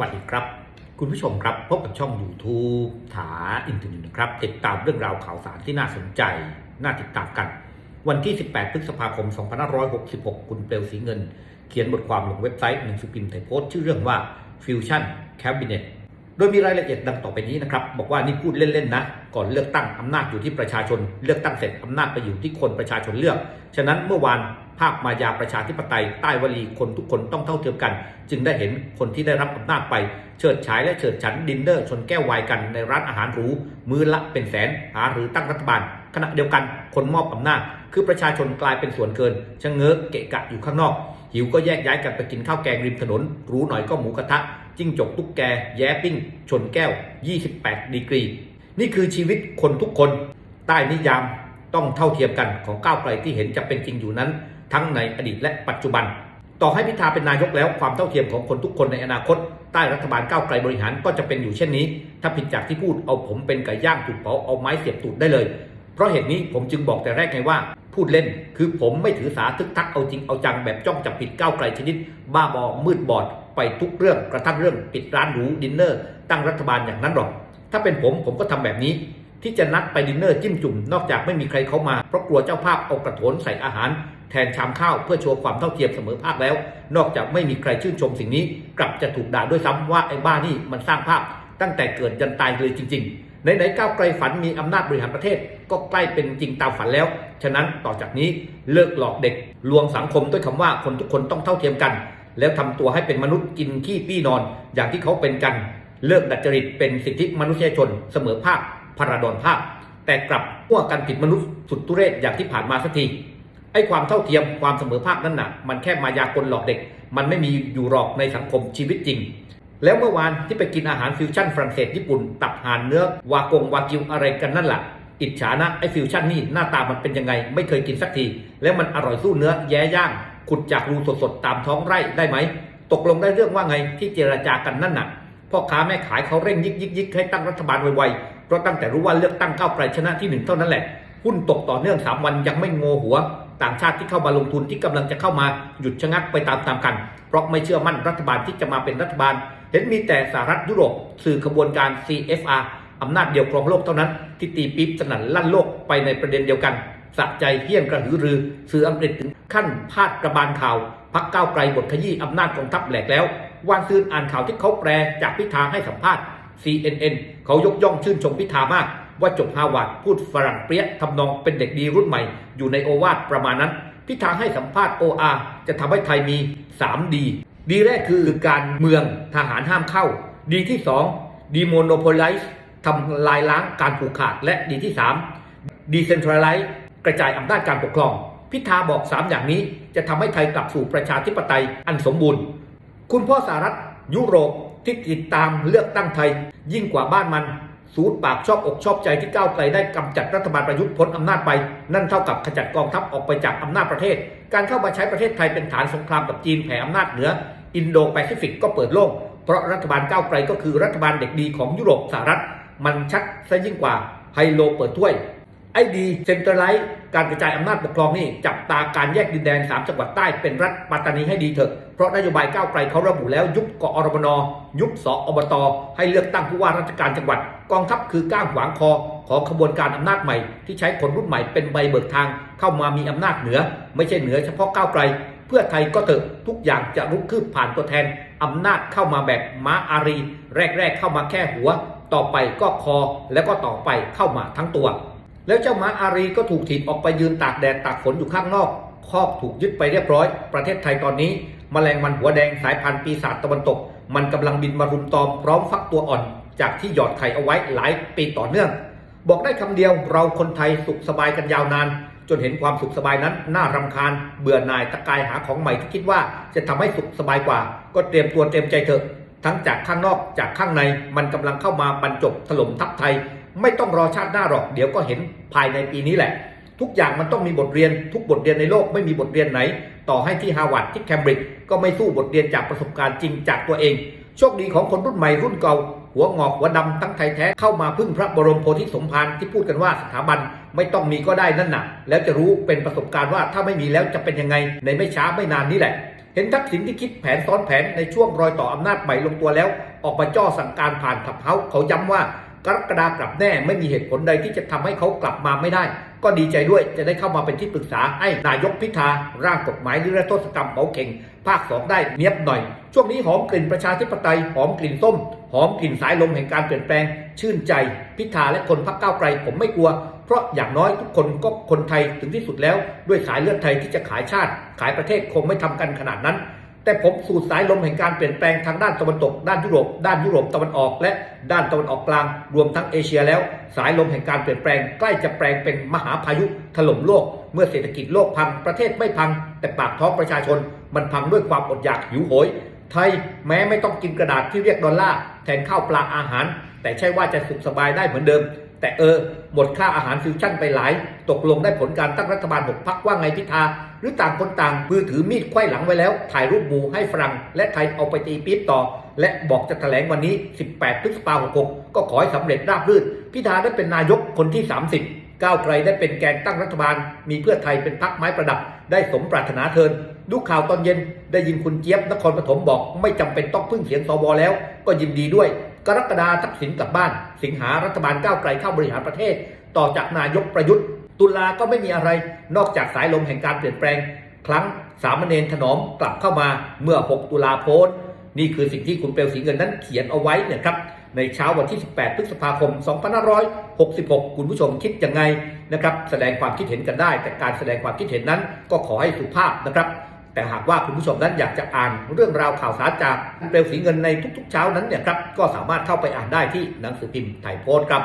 วัสดีครับ คุณผู้ชมครับพบกับช่อง YouTube ถาอินเทอร์เน็ตนะครับ ติดตามเรื่องราวข่าวสารที่น่าสนใจ น่าติดตามกัน วันที่ 18 พฤษภาคม 2566 คุณเปลวสีเงิน เขียนบทความลงเว็บไซต์หนังสือพิมพ์ไทยโพสต์ชื่อเรื่องว่า Fusion Cabinet โดยมีรายละเอียดดังต่อไปนี้นะครับ บอกว่านี่พูดเล่น ๆ นะ ก่อนเลือกตั้งอำนาจอยู่ที่ประชาชน เลือกตั้งเสร็จอำนาจไปอยู่ที่คนประชาชนเลือก ฉะนั้นเมื่อวาน ภาพมายาประชาธิปไตยใต้วลีคนทุกคนต้องเท่าเทียมกัน จึงได้เห็นคนที่ได้รับอำนาจไป เฉิดฉายและเฉิดฉันดินเนอร์ชนแก้ววายกันในร้านอาหารหรูมื้อละเป็นแสนหาหรือตั้งรัฐบาลขณะเดียวกันคนมอบอำนาจ คือประชาชนกลายเป็นส่วนเกินชะเง้อเกะกะอยู่ข้างนอก หิวก็แยกย้ายกันไปกินข้าวแกงริมถนน รู้หน่อยก็หมูกระทะจิ้งจกตุ๊กแก แย้ปิ้ง ชนแก้ว 28 ดีกรี นี่คือชีวิตคนทุกคน ใต้นิยามต้องเท่าเทียมกันของก้าวไกลที่เห็นจะเป็นจริงอยู่นั้น ทั้งในอดีตและปัจจุบัน ต่อให้พิธาเป็นนายกแล้วความเท่าเทียมของคนทุกคนในอนาคต ใต้รัฐบาลก้าวไกลบริหารก็จะเป็นอยู่เช่นนี้ ถ้าผิดจากที่พูดเอาผมเป็นไก่ย่างถูกเผาเอาไม้เสียบตูดได้เลย เพราะเหตุนี้ผมจึงบอกแต่แรกไงว่า พูดเล่น คือผมไม่ถือสาทึกทักเอาจริงเอาจังแบบจ้องจับผิดก้าวไกลชนิด บ้าบอมืดบอด ไปทุกเรื่องกระทั่งเรื่องปิดร้านหรูดินเนอร์ตั้งรัฐบาลอย่างนั้นหรอก ถ้าเป็นผมผมก็ทำแบบนี้ที่จะนัดไปดินเนอร์จิ้มจุ่ม นอกจากไม่มีใครเข้ามา เพราะกลัวเจ้าภาพเอากระโถนใส่อาหาร แทนชามข้าวเพื่อโชว์ความเท่าเทียมเสมอภาคแล้ว นอกจากไม่มีใครชื่นชมสิ่งนี้ กลับจะถูกด่าด้วยซ้ำว่าไอ้บ้านี่มันสร้างภาพ ตั้งแต่เกิดยันตายเลยจริงๆไหนๆก้าวไกลฝันมีอำนาจบริหารประเทศ ก็ใกล้เป็นจริงตามฝันแล้ว ฉะนั้นต่อจากนี้เลิกหลอกเด็ก ลวงสังคมด้วยคำว่าคนทุกคนต้องเท่าเทียมกัน แล้วทำตัวให้เป็นมนุษย์กินขี้ปี้นอน อย่างที่เขาเป็นกัน เลิกดัดจริตเป็นสิทธิมนุษยชน เสมอภาคพระดอนภาคแต่กลับมั่วกันผิดมนุษย์สุดทุเรศอย่างที่ผ่านมาสักที ไอ้ความเท่าเทียมความเสมอภาคนั่นน่ะ มันแค่มายากลหลอกเด็ก มันไม่มีอยู่หรอกในสังคมชีวิตจริง แล้วเมื่อวานที่ไปกินอาหารฟิวชั่นฝรั่งเศสญี่ปุ่น ตับห่านเนื้อวากงวากิวอะไรกันนั่นแหละอิจฉานะไอ้ฟิวชั่นนี่หน้าตามันเป็นยังไง ไม่เคยกินสักที แล้วมันอร่อยสู้เนื้อแย้ย่าง ขุดจากรูสดๆตามท้องไร่ได้ไหมตกลงได้เรื่องว่าไงที่เจรจากันนั่นน่ะพ่อค้าแม่ขายเขาเร่งยิกยิกยิกให้ตั้งรัฐบาลไวๆเพราะตั้งแต่รู้ว่าเลือกตั้งก้าวไกลชนะที่หนึ่งเท่านั้นแหละหุ้นตกต่อเนื่องสามวันยังไม่โงหัว ต่างชาติที่เข้ามาลงทุนที่กำลังจะเข้ามาหยุดชะงักไปตามๆกัน เพราะไม่เชื่อมั่นรัฐบาลที่จะมาเป็นรัฐบาล เห็นมีแต่สหรัฐยุโรปสื่อขบวนการ CFR อำนาจเดียวครองโลกเท่านั้นที่ตีปี๊บสนั่นลั่นโลกไปในประเด็นเดียวกันสะใจเฮี้ยนกระหือรือ สื่ออังกฤษถึงขั้นพาดกระบาลข่าวพักก้าวไกลบทขยี้อำนาจกองทัพแหลกแล้ววานซืนอ่านข่าวที่เขาแปลจากพิธาให้สัมภาษณ์ CNN เขายกย่องชื่นชมพิธามาก ว่าจบฮาวาดพูดฝรั่งเปรี้ยทำนองเป็นเด็กดีรุ่นใหม่ อยู่ในโอวาทประมาณนั้น พิธาให้สัมภาษณ์ OR จะทำให้ไทยมี 3 ดี ดีแรกคือการเมืองทหารห้ามเข้า ดีที่ 2 ดีโมโนโพลิซ์ทำลายล้างการผูกขาด และดีที่ 3 ดีเซนทรัลไลซ์กระจายอำนาจการปกครอง พิธาบอก 3 อย่างนี้จะทำให้ไทยกลับสู่ประชาธิปไตยอันสมบูรณ์ คุณพ่อสหรัฐยุโรปที่ติดตามเลือกตั้งไทยยิ่งกว่าบ้านมัน สูดปากชอบอกชอบใจที่ก้าวไกลได้กำจัดรัฐบาลประยุทธ์พ้นอำนาจไป นั่นเท่ากับขจัดกองทัพออกไปจากอำนาจประเทศ การเข้ามาใช้ประเทศไทยเป็นฐานสงครามกับจีนแผ่อำนาจเหนือ อินโดแปซิฟิกก็เปิดโล่งเพราะรัฐบาลก้าวไกลก็คือรัฐบาลเด็กดีของยุโรปสหรัฐ มันชัดซะยิ่งกว่าไฮโลเปิดถ้วย ไอ้ดีเซ็นทรัลไลซ์การกระจายอำนาจปกครองนี่จับตาการแยกดินแดน 3 จังหวัดใต้เป็นรัฐปัตตานีให้ดีเถอะ เพราะนโยบายก้าวไกลเขาระบุแล้วยุบกอรมน ยุบสอบต ให้เลือกตั้งผู้ว่าราชการจังหวัด กองทัพคือก้างขวางคอของขบวนการอำนาจใหม่ ที่ใช้คนรุ่นใหม่เป็นใบเบิกทาง เข้ามามีอำนาจเหนือ ไม่ใช่เหนือเฉพาะก้าวไกล เพื่อไทยก็เถอะทุกอย่างจะลุกคืบผ่านตัวแทนอำนาจเข้ามาแบบม้าอารี แรกๆเข้ามาแค่หัว ต่อไปก็คอแล้วก็ต่อไปเข้ามาทั้งตัว แล้วเจ้าม้าอารีก็ถูกถีบออกไปยืนตากแดดตากฝนอยู่ข้างนอกคอกถูกยึดไปเรียบร้อย ประเทศไทยตอนนี้มแมลงวันหัวแดงสายพันธุ์ปีศาจตะวันตก มันกำลังบินมารุมตอมพร้อมฟักตัวอ่อน จากที่หยอดไข่เอาไว้หลายปีต่อเนื่อง บอกได้คำเดียวเราคนไทยสุขสบายกันยาวนาน จนเห็นความสุขสบายนั้นน่ารำคาญ เบื่อหน่ายตะกายหาของใหม่ที่คิดว่าจะทำให้สุขสบายกว่า ก็เตรียมตัวเตรียมใจเถอะ ทั้งจากข้างนอกจากข้างในมันกำลังเข้ามาบรรจบถล่มทับไทย ไม่ต้องรอชาติหน้าหรอก เดี๋ยวก็เห็นภายในปีนี้แหละ ทุกอย่างมันต้องมีบทเรียน ทุกบทเรียนในโลกไม่มีบทเรียนไหน ต่อให้ที่ฮาร์วาร์ดที่แคมบริดจ์ก็ไม่สู้บทเรียนจากประสบการณ์จริงจากตัวเอง โชคดีของคนรุ่นใหม่รุ่นเก่า หัวงอกหัวดำทั้งไทยแท้เข้ามาพึ่งพระบรมโพธิสมภารที่พูดกันว่าสถาบันไม่ต้องมีก็ได้นั่นน่ะ แล้วจะรู้เป็นประสบการณ์ว่าถ้าไม่มีแล้วจะเป็นยังไง ในไม่ช้าไม่นานนี้แหละเห็นทักษิณที่คิดแผนซ้อนแผนในช่วงรอยต่ออำนาจใหม่ลงตัวแล้ว ออกมาจ้อสั่งการผ่านขับเฮาเขาย้ำว่า กรกฎากลับแน่ไม่มีเหตุผลใดที่จะทำให้เขากลับมาไม่ได้ ก็ดีใจด้วยจะได้เข้ามาเป็นที่ปรึกษาให้นายกพิธาร่างกฎหมายนิรโทษกรรมเหมาเข่ง ภาค2ได้เนียบหน่อย ช่วงนี้หอมกลิ่นประชาธิปไตยหอมกลิ่นส้ม หอมกลิ่นสายลมแห่งการเปลี่ยนแปลง ชื่นใจ พิธาและคนพักก้าวไกลผมไม่กลัว เพราะอย่างน้อยทุกคนก็คนไทยถึงที่สุดแล้ว ด้วยสายเลือดไทยที่จะขายชาติ ขายประเทศคงไม่ทำกันขนาดนั้น แต่ผมสูดสายลมแห่งการเปลี่ยนแปลงทางด้านตะวันตก ด้านยุโรป ด้านยุโรปตะวันออก และด้านตะวันออกกลาง รวมทั้งเอเชียแล้ว สายลมแห่งการเปลี่ยนแปลงใกล้จะแปลงเป็นมหาพายุถล่มโลก เมื่อเศรษฐกิจโลกพังประเทศไม่พัง แต่ปากท้องประชาชน มันพังด้วยความอดอยากหิวโหย ไทยแม้ไม่ต้องกินกระดาษที่เรียกดอลลาร์แทนข้าวปลาอาหาร แต่ใช่ว่าจะสุขสบายได้เหมือนเดิม แต่เออ หมดค่าอาหารฟิวชั่นไปหลาย ตกลงได้ผลการตั้งรัฐบาลหกพักว่าไงพิธา หรือต่างคนต่างมือถือมีดไขว้หลังไว้แล้ว ถ่ายรูปหมูให้ฝรั่งและไทยเอาไปตีปี๊บต่อ และบอกจะแถลงวันนี้ 18 พฤษภาคม66ก็ขอให้สำเร็จราบรื่น พิธาได้เป็นนายกคนที่ 30 ก้าวไกลได้เป็นแกนตั้งรัฐบาล มีเพื่อไทยเป็นพักไม้ประดับ ได้สมปรารถนาเทินดูข่าวตอนเย็นได้ยินคุณเจี๊ยบนครปฐมบอก ไม่จำเป็นต้องพึ่งเสียงสวแล้ว ก็ยินดีด้วย กรกฎาทักษิณกลับบ้าน สิงหารัฐบาลก้าวไกลเข้าบริหารประเทศ ต่อจากนายกประยุทธ์ ตุลาก็ไม่มีอะไรนอกจากสายลมแห่งการเปลี่ยนแปลง ครั้งสามเณรถนอมกลับเข้ามาเมื่อ 6 ตุลาโพสต์นี่คือสิ่งที่คุณเปลวสีเงินนั้นเขียนเอาไว้เนี่ยครับในเช้าวันที่ 18 พฤษภาคม 2566 คุณผู้ชมคิดยังไงนะครับ แสดงความคิดเห็นกันได้ แต่การแสดงความคิดเห็นนั้นก็ขอให้สุภาพนะครับ แต่หากว่าคุณผู้ชมนั้นอยากจะอ่านเรื่องราวข่าวสารจากเปลวสีเงินในทุกๆ เช้านั้นเนี่ยครับก็สามารถเข้าไปอ่านได้ที่หนังสือพิมพ์ไทยโพสต์ครับ